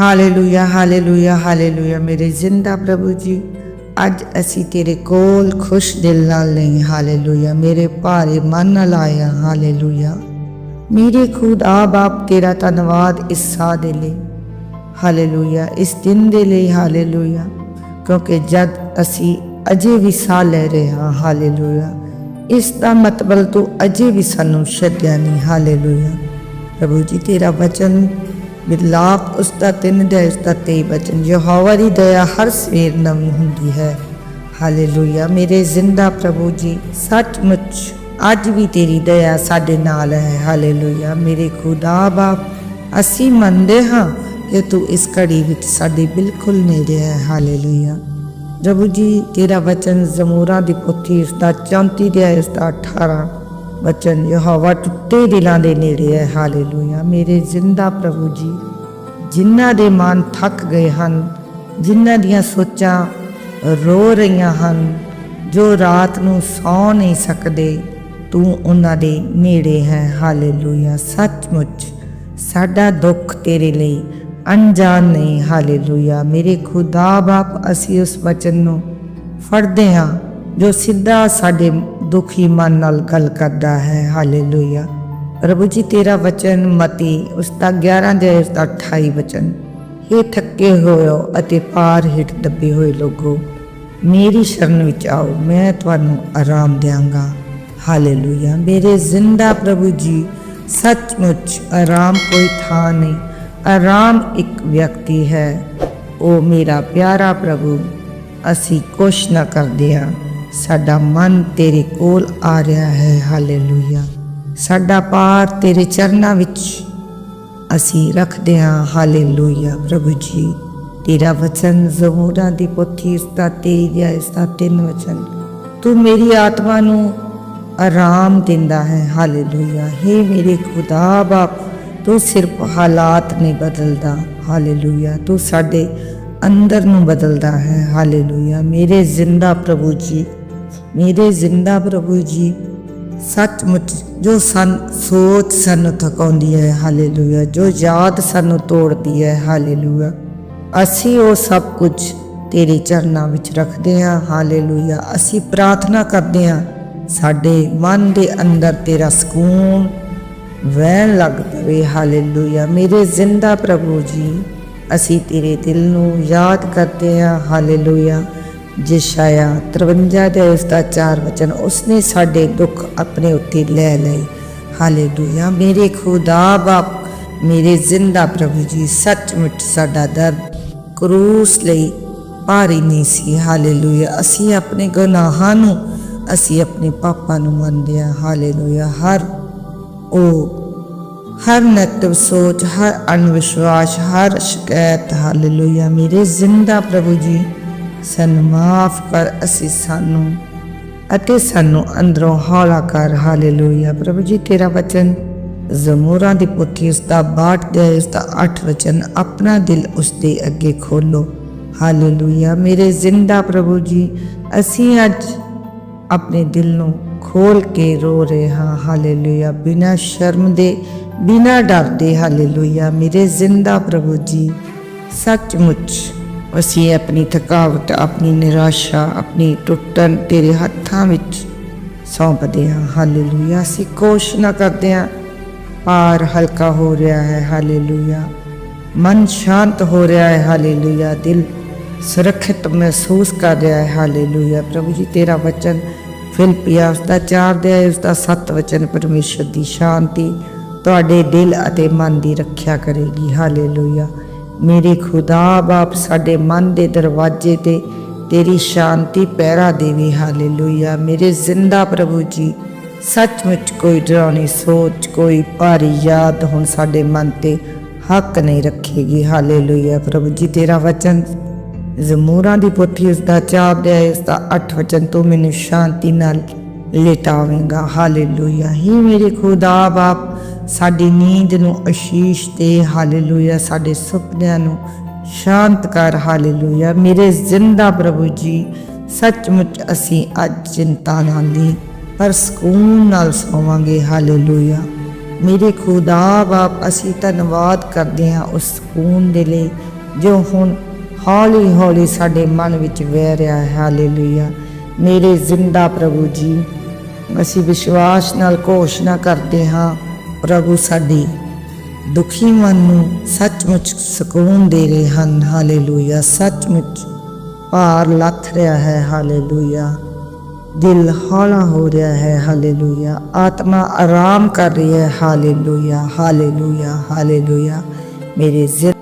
Hallelujah hallelujah hallelujah ਮੇਰੇ ਜ਼ਿੰਦਾ ਪ੍ਰਭੂ ਜੀ ਅੱਜ ਅਸੀਂ ਤੇਰੇ ਕੋਲ ਖੁਸ਼ ਦਿਲ ਨਾਲ ਨਹੀਂ ਹਾਲੇਲੂਇਆ ਮੇਰੇ ਭਾਰੇ ਮਨ ਨਾਲ ਆਇਆ ਹਾਲੇਲੂਇਆ ਮੇਰੇ ਖੁਦਾ ਬਾਪ ਤੇਰਾ ਧੰਨਵਾਦ ਇਸ ਸਾਹ ਦੇ ਲਈ ਹਾਲੇਲੂਇਆ ਇਸ ਦਿਨ ਦੇ ਲਈ ਹਾਲੇਲੂਇਆ ਕਿਉਂਕਿ ਜਦ ਅਸੀਂ ਅਜੇ ਵੀ ਸਾਹ ਲੈ ਰਹੇ ਹਾਂ ਹਾਲੇਲੂਇਆ ਇਸ ਦਾ ਮਤਲਬ ਤੂੰ ਅਜੇ ਵੀ ਸਾਨੂੰ ਛੱਡਿਆ ਨਹੀਂ ਹਾਲੇਲੂਇਆ ਪ੍ਰਭੂ ਜੀ ਤੇਰਾ ਵਚਨ ਬਿਲਾਪ ਉਸ ਦਾ ਤਿੰਨ ਦੇ, ਉਸ ਦਾ ਤੇਈ ਬਚਨ। ਯਹੋਵਾ ਦੀ ਦਇਆ ਹਰ ਸਵੇਰ ਨਵੀਂ ਹੁੰਦੀ ਹੈ। ਹਾਲੇਲੂਇਆ। ਮੇਰੇ ਜ਼ਿੰਦਾ ਪ੍ਰਭੂ ਜੀ, ਸੱਚਮੁੱਚ ਅੱਜ ਵੀ ਤੇਰੀ ਦਇਆ ਸਾਡੇ ਨਾਲ ਹੈ। ਹਾਲੇਲੂਇਆ। ਮੇਰੇ ਖੁਦਾ ਬਾਪ, ਅਸੀਂ ਮੰਨਦੇ ਹਾਂ ਕਿ ਤੂੰ ਇਸ ਘੜੀ ਵਿੱਚ ਸਾਡੇ ਬਿਲਕੁਲ ਨੇੜੇ ਹੈ। ਹਾਲੇਲੂਇਆ। ਪ੍ਰਭੂ ਜੀ, ਤੇਰਾ ਵਚਨ ਜ਼ਮੂਰਾ ਦੀ ਪੋਥੀ ਇਸ ਦਾ 34 ਦੇ ਇਸ ਦਾ 18 ਵਚਨ ਯਹੋਵਾ ਟੁੱਟੇ ਦਿਲਾਂ ਦੇ ਨੇੜੇ ਹੈ ਹਾਲੇਲੂਇਆ ਮੇਰੇ ਜ਼ਿੰਦਾ ਪ੍ਰਭੂ ਜੀ ਜਿਨ੍ਹਾਂ ਦੇ ਮਨ ਥੱਕ ਗਏ ਹਨ ਜਿਨ੍ਹਾਂ ਦੀਆਂ ਸੋਚਾਂ ਰੋ ਰਹੀਆਂ ਹਨ ਜੋ ਰਾਤ ਨੂੰ ਸੌ ਨਹੀਂ ਸਕਦੇ ਤੂੰ ਉਹਨਾਂ ਦੇ ਨੇੜੇ ਹੈ ਹਾਲੇਲੂਇਆ ਸੱਚਮੁੱਚ ਸਾਡਾ ਦੁੱਖ ਤੇਰੇ ਲਈ ਅਣਜਾਣ ਨਹੀਂ ਹਾਲੇਲੂਇਆ ਮੇਰੇ ਖੁਦਾ ਬਾਪ ਅਸੀਂ ਉਸ ਵਚਨ ਨੂੰ ਫੜਦੇ ਹਾਂ ਜੋ ਸਿੱਧਾ ਸਾਡੇ ਦੁਖੀ ਮਨ ਨਾਲ ਗੱਲ ਕਰਦਾ ਹੈ। ਹਾਲੇਲੂਇਆ। ਪ੍ਰਭੂ ਜੀ, ਤੇਰਾ ਵਚਨ ਮਤੀ, ਉਸ ਦਾ 11 ਦੇ ਉਸ ਦਾ 28 ਵਚਨ। ਇਹ ਥੱਕੇ ਹੋਇਓ ਅਤੇ ਪਾਰ ਹਿੱਟ ਦੱਬੇ ਹੋਏ ਲੋਗੋ ਮੇਰੀ ਸ਼ਰਨ ਵਿੱਚ ਆਓ, ਮੈਂ ਤੁਹਾਨੂੰ ਆਰਾਮ ਦਿਆਂਗਾ। ਹਾਲੇਲੂਇਆ। ਮੇਰੇ ਜ਼ਿੰਦਾ ਪ੍ਰਭੂ ਜੀ, ਸੱਚਮੁੱਚ ਆਰਾਮ ਕੋਈ ਥਾਂ ਨਹੀਂ, ਆਰਾਮ ਇੱਕ ਵਿਅਕਤੀ ਹੈ। ਉਹ ਮੇਰਾ ਪਿਆਰਾ ਪ੍ਰਭੂ, ਅਸੀਂ ਕੁਛ ਨਾ ਕਰਦੇ ਹਾਂ। ਸਾਡਾ ਮਨ ਤੇਰੇ ਕੋਲ ਆ ਰਿਹਾ ਹੈ, ਹਾਲੇਲੂਇਆ। ਸਾਡਾ ਪਾਰ ਤੇਰੇ ਚਰਨਾਂ ਵਿੱਚ ਅਸੀਂ ਰੱਖਦੇ ਹਾਂ, ਹਾਲੇਲੂਇਆ। ਪ੍ਰਭੂ ਜੀ, ਤੇਰਾ ਵਚਨ ਜ਼ਮੂਰਾਂ ਦੀ ਪੋਥੀ, ਇਸ ਦਾ ਤੇਜ ਹੈ ਇਸ ਦਾ ਤਿੰਨ ਵਚਨ। ਤੂੰ ਮੇਰੀ ਆਤਮਾ ਨੂੰ ਆਰਾਮ ਦਿੰਦਾ ਹੈ, ਹਾਲੇਲੂਇਆ। हे ਮੇਰੇ ਖੁਦਾ, ਬਾਪ, ਤੂੰ ਸਿਰਫ ਹਾਲਾਤ ਨਹੀਂ ਬਦਲਦਾ, ਹਾਲੇਲੂਇਆ। ਤੂੰ ਸਾਡੇ ਅੰਦਰ ਨੂੰ ਬਦਲਦਾ ਹੈ, ਹਾਲੇਲੂਇਆ। ਮੇਰੇ ਜ਼ਿੰਦਾ ਪ੍ਰਭੂ ਜੀ ਮੇਰੇ ਜ਼ਿੰਦਾ ਪ੍ਰਭੂ ਜੀ। ਸੱਚਮੁੱਚ ਜੋ ਸਨ, ਸੋਚ ਸਾਨੂੰ ਥਕਾਉਂਦੀ ਹੈ। ਹਾਲੇਲੂਇਆ। ਜੋ ਯਾਦ ਸਾਨੂੰ ਤੋੜਦੀ ਹੈ। ਹਾਲੇਲੂਇਆ। ਅਸੀਂ ਉਹ ਸਭ ਕੁਝ ਤੇਰੇ ਚਰਨਾਂ ਵਿੱਚ ਰੱਖਦੇ ਹਾਂ। ਹਾਲੇਲੂਇਆ। ਅਸੀਂ ਪ੍ਰਾਰਥਨਾ ਕਰਦੇ ਹਾਂ, ਸਾਡੇ ਮਨ ਦੇ ਅੰਦਰ ਤੇਰਾ ਸਕੂਨ ਵਹਿਣ ਲੱਗ ਪਵੇ। ਹਾਲੇਲੂਇਆ। ਮੇਰੇ ਜ਼ਿੰਦਾ ਪ੍ਰਭੂ ਜੀ, ਅਸੀਂ ਤੇਰੇ ਦਿਲ ਨੂੰ ਯਾਦ ਕਰਦੇ ਹਾਂ। ਹਾਲੇਲੂਇਆ। ਜਿਸ਼ਾਇਆ 53 ਦੇ ਉਸ ਦਾ ਚਾਰ ਵਚਨ, ਉਸਨੇ ਸਾਡੇ ਦੁੱਖ ਆਪਣੇ ਉੱਤੇ ਲੈ ਲਏ। ਹਾਲੇਲੂਇਆ। ਮੇਰੇ ਖੁਦਾ ਬਾਪ, ਮੇਰੇ ਜ਼ਿੰਦਾ ਪ੍ਰਭੂ ਜੀ, ਸੱਚਮੁੱਚ ਸਾਡਾ ਦਰਦ ਕਰੂਸ ਲਈ ਭਾਰੀ ਨਹੀਂ ਸੀ। ਹਾਲੇਲੂਇਆ। ਅਸੀਂ ਆਪਣੇ ਗੁਨਾਹਾਂ ਨੂੰ, ਅਸੀਂ ਆਪਣੇ ਪਾਪਾਂ ਨੂੰ ਮੰਨਦੇ ਹਾਂ। ਹਾਲੇਲੂਇਆ। ਹਰ ਉਹ, ਹਰ ਨੈਗੇਟਿਵ ਸੋਚ, ਹਰ ਅਨਵਿਸ਼ਵਾਸ ਹਰ ਸ਼ਿਕਾਇਤ। ਹਾਲੇਲੂਇਆ। ਮੇਰੇ ਜ਼ਿੰਦਾ ਪ੍ਰਭੂ ਜੀ ਸਾਨੂੰ ਮਾਫ ਕਰ ਅਸੀਂ ਸਾਨੂੰ ਅਤੇ ਸਾਨੂੰ ਅੰਦਰੋਂ ਹੌਲਾ ਕਰ। ਹਾਲੇਲੂਇਆ। ਪ੍ਰਭੂ ਜੀ, ਤੇਰਾ ਵਚਨ ਜ਼ਮੂਰਾਂ ਦੀ ਪੋਥੀ ਉਸ ਦਾ ਬਾਟ ਦੇ, ਉਸ ਦਾ 8 ਵਚਨ ਆਪਣਾ ਦਿਲ ਉਸ ਦੇ ਅੱਗੇ ਖੋਲੋ। ਹਾਲੇਲੂਇਆ। ਮੇਰੇ ਜ਼ਿੰਦਾ ਪ੍ਰਭੂ ਜੀ, ਅਸੀਂ ਅੱਜ ਆਪਣੇ ਦਿਲ ਨੂੰ ਖੋਲ ਕੇ ਰੋ ਰਹੇ ਹਾਂ। ਹਾਲੇਲੂਇਆ। ਬਿਨਾ ਸ਼ਰਮ ਦੇ, ਬਿਨਾ ਡਰ ਦੇ। ਹਾਲੇਲੂਇਆ। ਮੇਰੇ ਜ਼ਿੰਦਾ ਪ੍ਰਭੂ ਜੀ, ਸੱਚਮੁੱਚ ਅਸੀਂ ਆਪਣੀ ਥਕਾਵਟ, ਆਪਣੀ ਨਿਰਾਸ਼ਾ, ਆਪਣੀ ਟੁੱਟਣ ਤੇਰੇ ਹੱਥਾਂ ਵਿੱਚ ਸੌਂਪਦੇ ਹਾਂ। ਹਾਲੇਲੂਇਆ ਅਸੀਂ ਕੋਸ਼ਿਸ਼ ਨਾ ਕਰਦੇ ਹਾਂ। ਭਾਰ ਹਲਕਾ ਹੋ ਰਿਹਾ ਹੈ। ਹਾਲੇਲੂਇਆ ਮਨ ਸ਼ਾਂਤ ਹੋ ਰਿਹਾ ਹੈ। ਹਾਲੇਲੂਇਆ ਦਿਲ ਸੁਰੱਖਿਅਤ ਮਹਿਸੂਸ ਕਰ ਰਿਹਾ ਹੈ। ਹਾਲੇਲੂਇਆ ਪ੍ਰਭੂ ਜੀ, ਤੇਰਾ ਵਚਨ ਫਿਲਪੀਆ ਉਸ ਦਾ 4 ਦੇ ਉਸ ਦਾ 7 ਵਚਨ ਪਰਮੇਸ਼ਰ ਦੀ ਸ਼ਾਂਤੀ ਤੁਹਾਡੇ ਦਿਲ ਅਤੇ ਮਨ ਦੀ ਰੱਖਿਆ ਕਰੇਗੀ। ਹਾਲੇਲੂਇਆ ਮੇਰੇ ਖੁਦਾ ਬਾਪ, ਸਾਡੇ ਮਨ ਦੇ ਦਰਵਾਜ਼ੇ ਤੇ ਤੇਰੀ ਸ਼ਾਂਤੀ ਪਹਿਰਾ ਦੇਵੇ। ਹਾਲੇਲੂਇਆ। ਮੇਰੇ ਜ਼ਿੰਦਾ ਪ੍ਰਭੂ ਜੀ, ਸੱਚਮੁੱਚ ਕੋਈ ਡਰਾਉਣੀ ਸੋਚ, ਕੋਈ ਭਾਰੀ ਯਾਦ ਹੁਣ ਸਾਡੇ ਮਨ ਤੇ ਹੱਕ ਨਹੀਂ ਰੱਖੇਗੀ। ਹਾਲੇਲੂਇਆ। ਪ੍ਰਭੂ ਜੀ, ਤੇਰਾ ਵਚਨ ਜ਼ਮੂਰਾਂ ਦੀ ਪੋਥੀ ਉਸ ਦਾ ਚਾਰ ਦੇ ਇਸ ਦਾ 8 ਵਚਨ, ਤੂੰ ਮੈਨੂੰ ਸ਼ਾਂਤੀ ਨਾਲ ਲੇਟਾਵੇਂਗਾ। ਹਾਲੇਲੂਇਆ। ਹੀ ਮੇਰੇ ਖੁਦਾ ਬਾਪ ਸਾਡੀ ਨੀਂਦ ਨੂੰ ਅਸ਼ੀਸ਼ ਦੇ ਹਾਲੇਲੂਇਆ, ਸਾਡੇ ਸੁਪਨਿਆਂ ਨੂੰ ਸ਼ਾਂਤ ਕਰ ਹਾਲੇਲੂਇਆ। ਮੇਰੇ ਜ਼ਿੰਦਾ ਪ੍ਰਭੂ ਜੀ, ਸੱਚਮੁੱਚ ਅਸੀਂ ਅੱਜ ਚਿੰਤਾ ਨਾਲ ਨਹੀਂ, ਪਰ ਸਕੂਨ ਨਾਲ ਸੋਵਾਂਗੇ। ਹਾਲੇਲੂਇਆ। ਮੇਰੇ ਖੁਦਾ ਬਾਪ, ਅਸੀਂ ਧੰਨਵਾਦ ਕਰਦੇ ਹਾਂ ਉਸ ਸਕੂਨ ਦੇ ਲਈ, ਜੋ ਹੁਣ ਹੌਲੀ ਹੌਲੀ ਸਾਡੇ ਮਨ ਵਿੱਚ ਵਹਿ ਰਿਹਾ ਹੈ। ਹਾਲੇਲੂਇਆ। ਮੇਰੇ ਜ਼ਿੰਦਾ ਪ੍ਰਭੂ ਜੀ, ਅਸੀਂ ਵਿਸ਼ਵਾਸ ਨਾਲ ਘੋਸ਼ਣਾ ਕਰਦੇ ਹਾਂ ਪ੍ਰਭੂ ਸਾਡੇ ਦੁਖੀ ਮਨ ਨੂੰ ਸੱਚਮੁੱਚ ਸਕੂਨ ਦੇ ਰਹੇ ਹਨ। ਹਾਲੇਲੂਇਆ। ਸੱਚਮੁੱਚ ਭਾਰ ਲੱਥ ਰਿਹਾ ਹੈ। ਹਾਲੇਲੂਇਆ। ਦਿਲ ਹੌਲਾ ਹੋ ਰਿਹਾ ਹੈ। ਹਾਲੇਲੂਇਆ। ਆਤਮਾ ਆਰਾਮ ਕਰ ਰਹੀ ਹੈ। ਹਾਲੇਲੂਇਆ। ਹਾਲੇਲੂਇਆ। ਹਾਲੇਲੂਇਆ। ਮੇਰੇ ਜ਼ਿੰਦ